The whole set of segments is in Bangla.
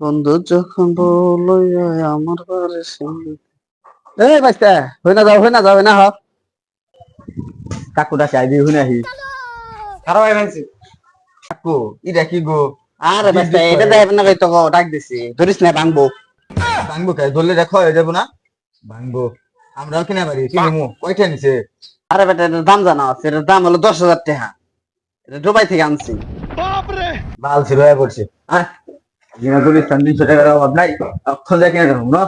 বন্ধু যখন বলল আয় আমার বাড়ির সামনে এই বাচ্চা হই না যাও হই না যাও না হ কাকুটা চাই দিয়ে হই না হি খারাপ হয়ে গেছে কাকু এটা কি গো? আরে বাচ্চা এটা দেখ না কই তো ডাক দিছি। ধরিস না ভাঙবো। ভাঙবো কে? ধরলে দেখো হয়ে যাব না। ভাঙবো। আমরাও কিনা পারি কিনবো কয়টা নিছে আরে বেটা এটার দাম জানা আছে এটার দাম হলো দশ হাজার টাকা। এটা দুবাই থেকে আনছি। ভালো ছিল হয়ে পড়ছে। হ্যাঁ টাকার অভাব নাই অক্ষণ যা কিনা না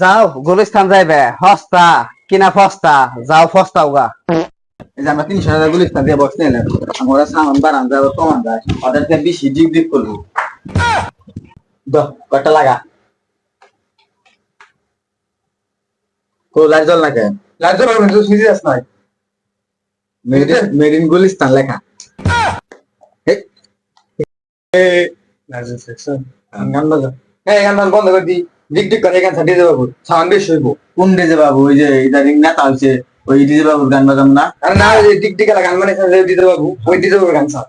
যাও গুলিস্তান যাইবে হস্তা কিনা ফস্তা যাও ফস্তা উগা। এই যে আমরা তিনশো টাকা গুলিস্তান দিয়ে বসতে এলাম আমরা সামান বাড়ান যাব কমান যায়। ওদেরকে বেশি ডিপ ডিপ করব। দহ কটা লাগা। কো লাইট জল না লাইট জল হবে তো সুইচ আস নাই। মেড ইন গুলিস্তান লেখা। হ্যাঁ, বন্ধ করে দিই ডিক করে এখান থেকে ডিজে বাবু। সাউন্ড বেশ হইব। কোন ডিজে বাবু? ওই যে ইদানিং নেতা হয়েছে ওই ডিজে বাবুর গান বাজাম না? আরে না ওই ডিক ডিকালা গান মানে ডিজে বাবু ওই ডিজে বাবুর গান সার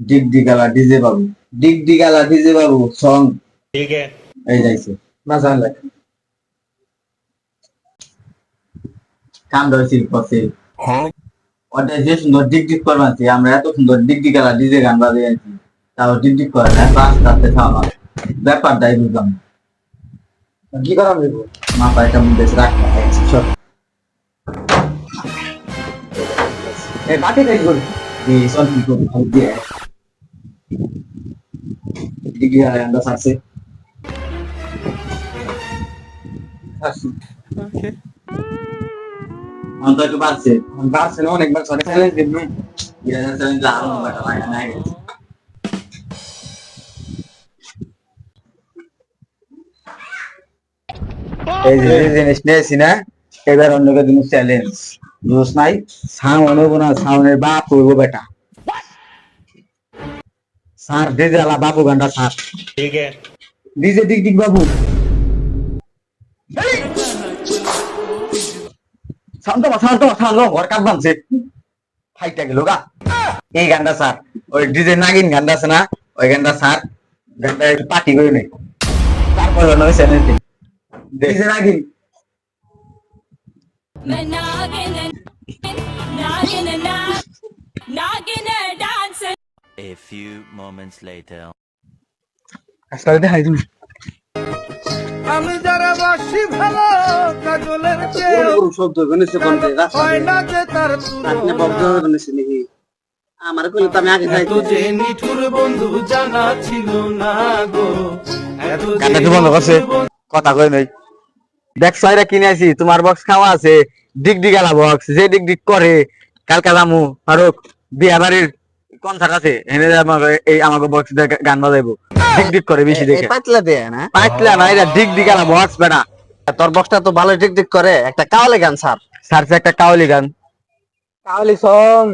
ডিক ডিকালা ডিজে বাবু। ডিক ডিকালা ডিজে বাবু সং ঠিক এই যাইছে না জানলে কান্ড হয়েছিল পথে হ্যাঁ। ওটা যে সুন্দর করবা আছি, আমরা এত সুন্দর ডিক ডিগালা ডিজে গান বাজিয়ে আছি তাও ডিক ডিক করে না আস্তে আস্তে খাওয়া ব্যাপারটাই বুঝলাম কি করা যাবে মাথা এটা মধ্যে রাখা সব এ বাকি তাই করি এই সব কি দিয়ে। আমরা সাথে অন্ত অন্তত বাড়ছে। বাড়ছে না অনেকবার সরে চ্যালেঞ্জ দিন এই যে জিনিস নিয়েছি না এবার অন্যকে দিন চ্যালেঞ্জ বুঝছ নাই সাউন্ড হব না সাউন্ডের বাপ বেটা স্যার ডিজে আলা বাবু গান্ডা ডিজে দিক দিক বাবু। শান্ত শান্ত শান্ত ওর কাজ বানছে ফাইটা গেল গা এই গানটা স্যার ওই ডিজে নাগিন গানটা আছে না ওই গানটা স্যার গানটা একটু পার্টি করে নেই তারপর অন্য channel DJ Nagin Nagging and nagging and nagging and dancing. A few moments later. আসলে দেখাই তুমি আমি যারা বাসি ভালো কাজলের চেয়ে শব্দ গণেছে বন্ধে হয় না যে তার আপনি বব্দ গণেছে নাকি? আমার কইলে তো আমি আগে যাই এত যে নিঠুর বন্ধু জানা ছিল না গো। এত যে বন্ধ করছে কথা কই নাই। দেখ সাইরা কিনে আইছি তোমার বক্স খাওয়া আছে ডিগ ডিগালা বক্স যে ডিগ ডিগ করে কালকা জামু ফারুক বিয়া বাড়ির কনসার্ট আছে এনে আমাকে এই আমাকে বক্স গান বাজাইবো। ডিক ডিক করে বেশি দেখে। পাতলা দেয় না? পাতলা না এটা ডিক ডিক আলা বক্স বেনা তোর বক্সটা তো ভালো ডিক দিক করে। একটা কাওয়ালি গান স্যার। স্যার একটা কাওয়ালি গান। কাওয়ালি সং